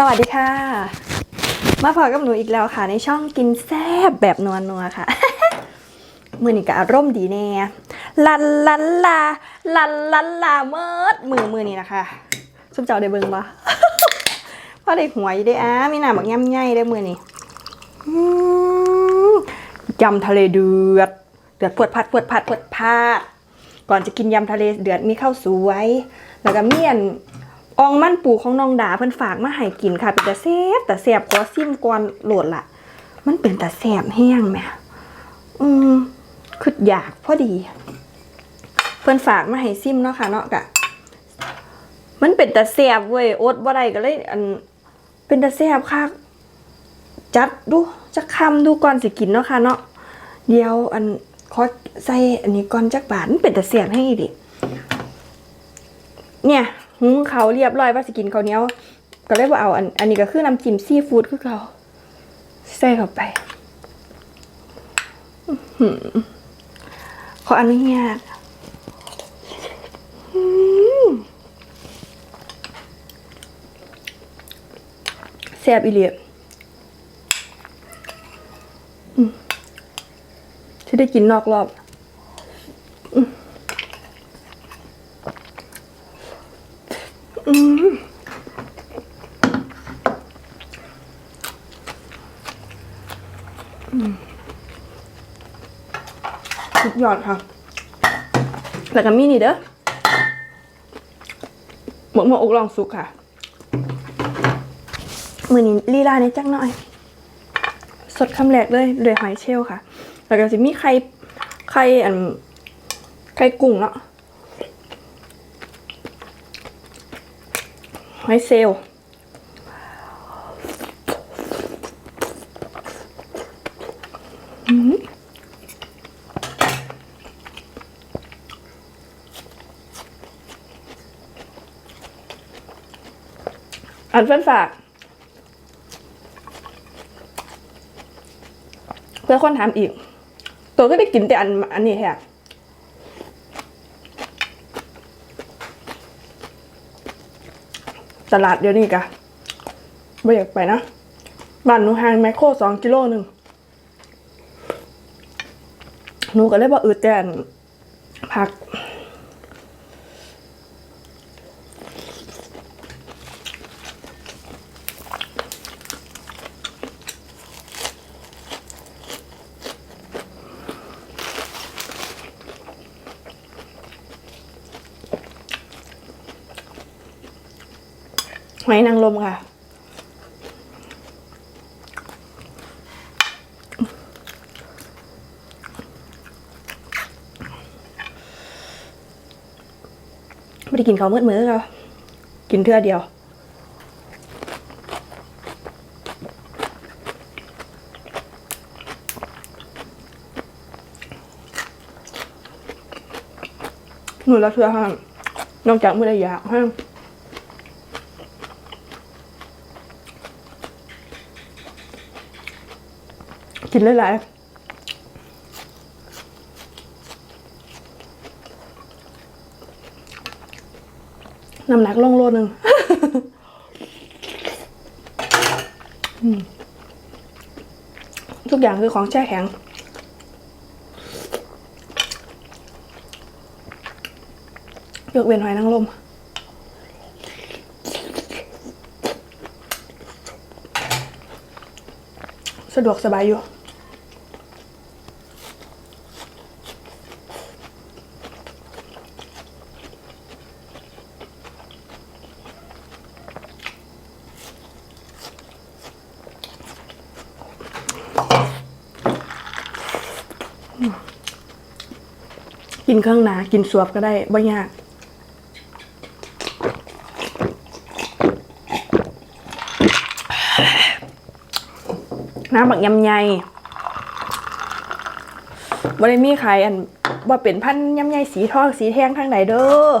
สวัสดีค่ะ มาพอกับหนูอีกแล้วค่ะ ในช่องกินแซ่บแบบนัวนัวค่ะ มือนี่ก็อารมณ์ดีแน่ลันลันลาลันลันลาเมิดมือมือนี่นะคะสุมเจ้าได้เบิ่งปะพอได้หวยได้อ้ามีหน้าบักย่ำใหญ่ได้มือนี่ยำทะเลเดือด เดือดปวดพัดปวดพัดปวดพาดก่อนจะกินยำทะเลเดือดมีข้าวสวย แล้วก็เมี่ยน อองมันปูของน้องดาเพิ่นฝากมาให้กินค่ะ เป็นตาแซ่บแต่แซ่บขอซิมก่อนโหลดละมันเป็นตาแซ่บแห้งแหมอืมคืออยากพอดี เพิ่นฝากมาให้ซิมเนาะค่ะเนาะกะ มันเป็นตาแซ่บเว้ยอดบ่ได้ก็เลย อัน เป็นตาแซ่บค่ะจัดดูจักคำดูก่อนสิกินเนาะค่ะเนาะเดี๋ยวอันขอใส่อันนี้ก่อนจักบาทมันเป็นตาแซ่บให้ดิเนี่ย หุงเขาเรียบร้อยว่าสิกินเขาเนี้ยก็เลยว่าเอาอันอันนี้ก็คือน้ำจิ้มซีฟู้ดคือเขาใส่เข้าไปอื้อหือขออนุญาตแซ่บอีเลียอืมที่ได้กินนอกรอบ ยอดค่ะ แล้วก็มีนี่เด้อหมกหมกอกลองสุกค่ะ มือนี้ลีลาในจักหน่อย สดคำแรกเลยเลยหอยเชลค่ะ แล้วก็จะมีไข่ไข่อันไข่กุ้งเนาะหอยเซลล อันเพื่อนฝาก เพื่อคนถามอีก ตัวก็ได้กินแต่อันอันนี้แท้ตลาดเดี๋ยวนี้กะไม่อยากไปนะบ้านหนูห่างแมคโครสองกิโลหนึ่งหนูก็เลยบอกอืดแต่อันผัก หอยนางรมค่ะ ไม่ได้กินเขาวมืดมือค่ะกินเทื่อเดียวหนูละเทื่อห้างนอกจากมือได้อยากห้าง กินหลายๆน้ำหนักลงโลนึงทุกอย่างคือของแช่แข็ง ยกเว้นหอยนางรมสะดวกสบายอยู่ นเครื่องหนา กินสวบก็ได้บ่ยากน้ำบักยำไยบ่ได้มีขายอันว่าเป็นพันยำไยสีทองสีแทงทางไหนเด้อ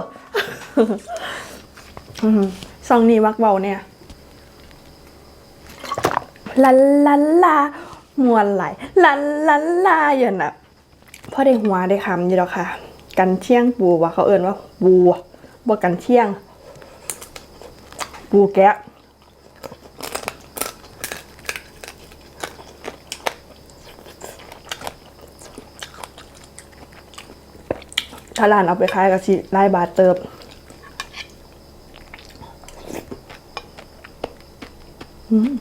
ซองนี้วักเบาเนี่ยลันลันลามวนไหลลันลันลาอย่างน่ะพ่อได้หัวได้คำอยู่แล้วค่ะ กันเชียงปูว่าเขาเอิ้นว่าปูบ่กันเชียง ปูแกะถ้าร้านเอาไปขายก็สิไล่บาทเติบอืม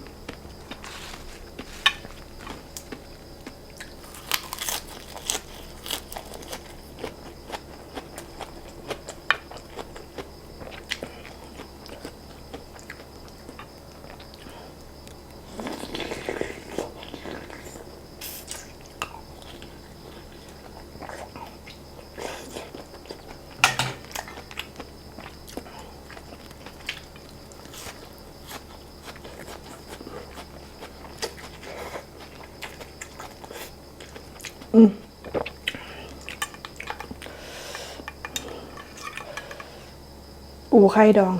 ปูไข่ดอง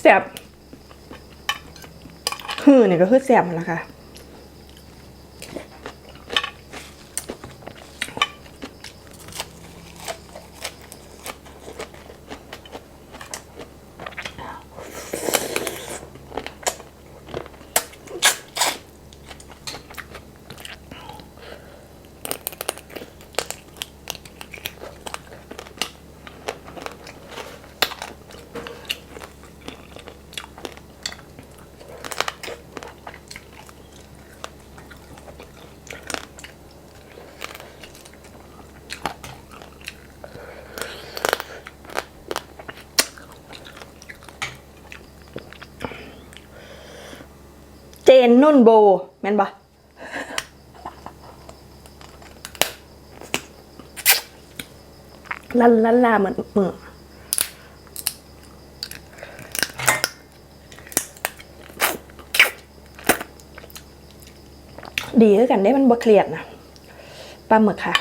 แซ่บคือเนี่ยก็คือแซ่บแล้วค่ะ เจนนุ่นโบแม่นปะลันลันลาเหมือนมือดีด้วยกันได้มันบ่เครียดนะปลาหมึกค่ะ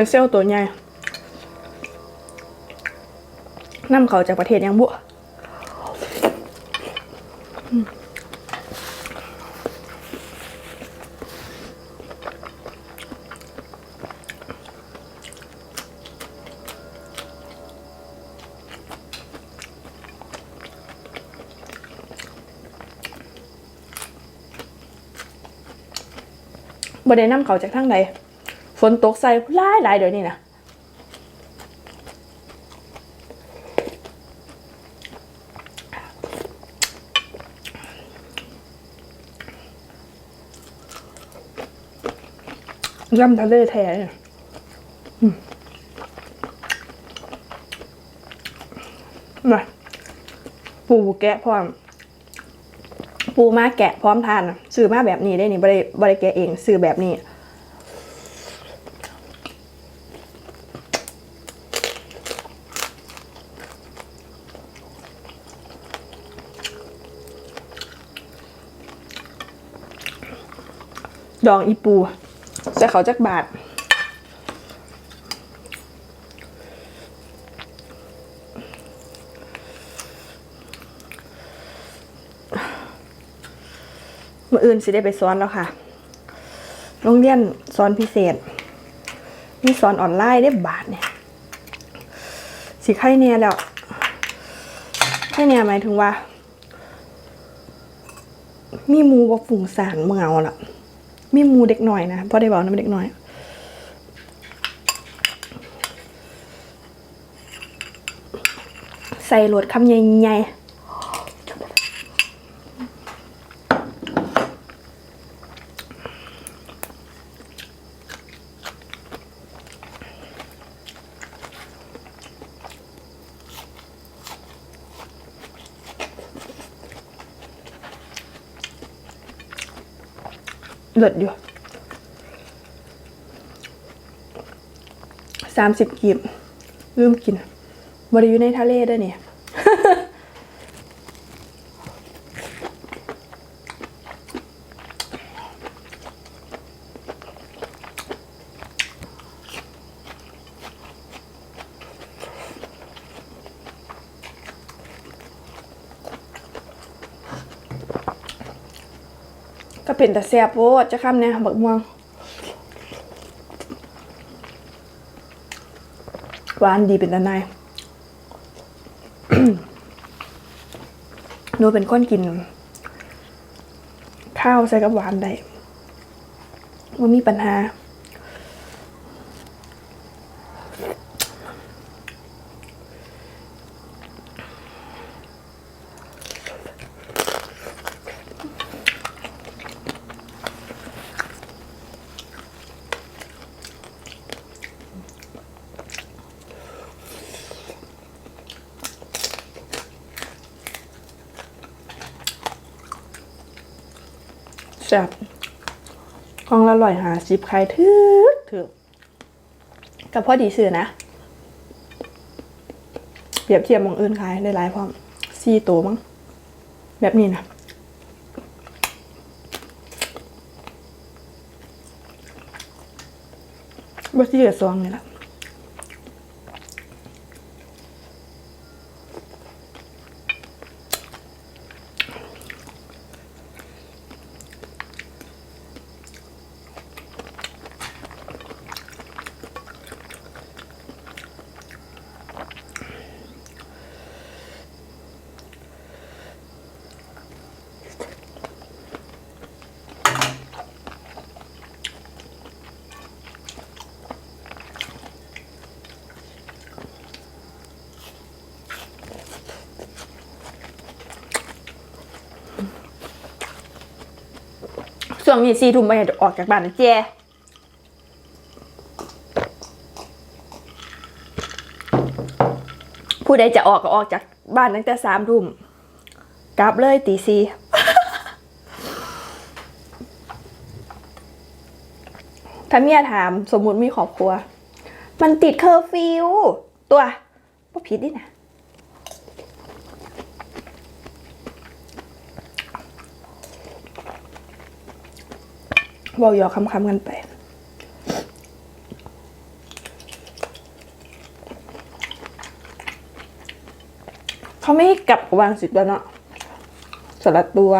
อยเซลตัวใหญ่นำเขาจากประเทศยังบุบ่ได้นำเขาจากทางใด ฝนตกใส่หลายหลายเดี๋ยวนี้นะย่ำทะเลแท้เนี่ยอืมาปูแกะพร้อม ปูมาแกะพร้อมทานซื้อมาแบบนี้ได้นี่บริบริแกะเองซื้อแบบนี้ ดองอีปูใส่เขาจักบาทเมื่ออื่นสิได้ไปสอนแล้วค่ะ โรงเรียนสอนพิเศษมีสอนออนไลน์ได้บาทเนี่ย สิไข่เนี่ยแล้วไข่เนี่ยหมายถึงว่า มีหมูว่าฝุ่งสารเมืเอาล่ะ มีมูเด็กหน่อยนะเพราะได้บอกนะเด็กหน่อยใส่โหลดคำใหญ่ๆ เลิศอยู่สามสิบกิบลืมกินบริอยู่ในทะเลด้วยเนี่ย อ ก็เป็นแต่แซ่บโพดจะข้ามเนี่ยบักม่วงหวานดีเป็นตะนายหนูเป็นคนกิน ข้าวใส่กับหวานได้ว่ามีปัญหา แซ่บกองละร้อยหาสิบใครถือถือกับพ่อดีสื่อนะ เปรียบเทียบมองอื่นขายได้หลายพร้อมสี่ตัวมั้งแบบนี้นะบ่สี่กับซองนี่แหละ ส่วนนี้สี่ทุ่มไปออกจากบ้านนะเจผู้ใดจะออกก็ออกจากบ้านตั้งแต่สามทุ่มกลับเลยตีสี่ถ้าเมียถามสมมุติมีครอบครัว มันติดเคอร์ฟิว ตัวบ่ผิดดินะ บอกหยอกคำๆกันไปเขาไม่ให้กลับวางสิทธิ์แล้วเนาะสลัดตัว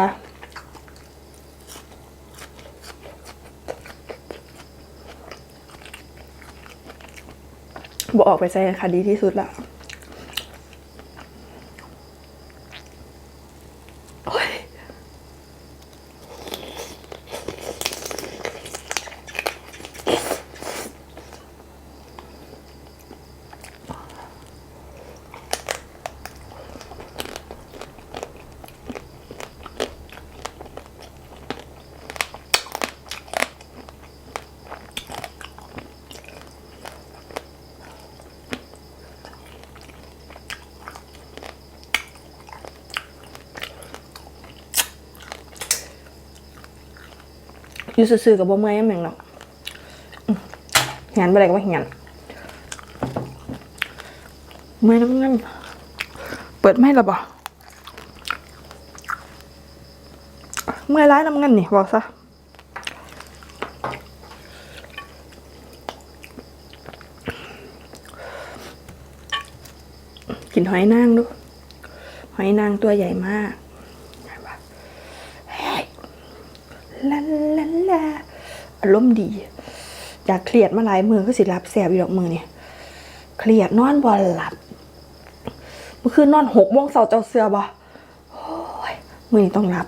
บอกออกไปใส่ค่ะดีที่สุดละ อยู่ซื่อๆกับบ่เมื่อยยังแม่งหรอกอื้อเหียนไปเลยก็ว่าเหียนเมื่อยน้ำเงินเปิดไม่หรอบ่เมื่อยร้ายน้ำเงินนี่บอกซะกินหอยนางดูหอยนางตัวใหญ่มากเห็นปะเฮ้ย ลาลาลาอารมณ์ดีอยากเครียดมาหลายมือก็สิรับแสบอยู่ดอกมือเนี่ยเครียดนอนบ่หลับเมื่อคืนนอนหกโมงเสาเจ้าเสือบ่โอ้ยมือนี้ต้องรับ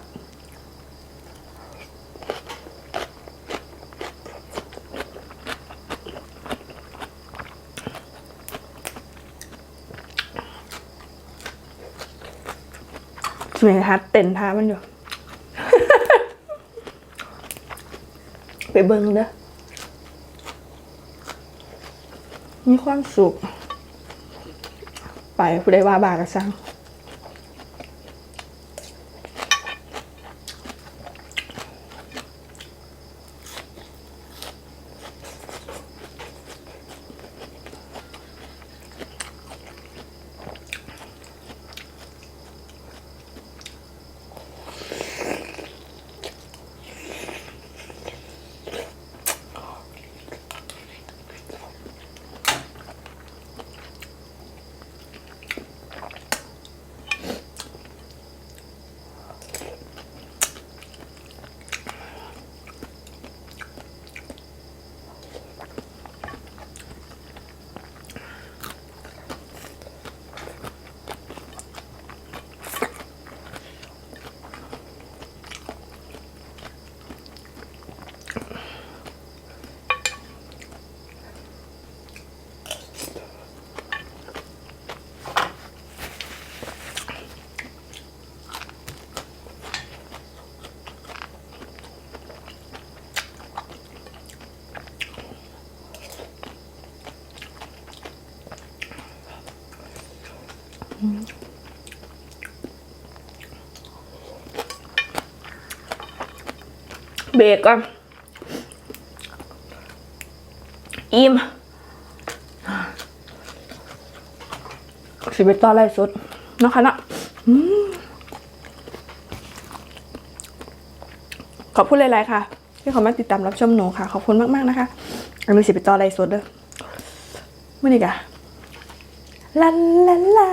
สมัยฮัทเต้นท่ามันอยู่ ไปเบิ้งเด้อมีความสุข ไปผู้ใดว่าบากระสัง เบรกก่อนอิ่มสิบเอ็ดต่ออะไรสุดนะคะนะอขอบคุณหลายๆค่ะ ที่เขามาติดตามรับชมหนูค่ะ ขอบคุณมาก ๆ นะคะ อันนี้สิบเอ็ดต่ออะไรสุดเด้อมื่อนี้กะลาลาลา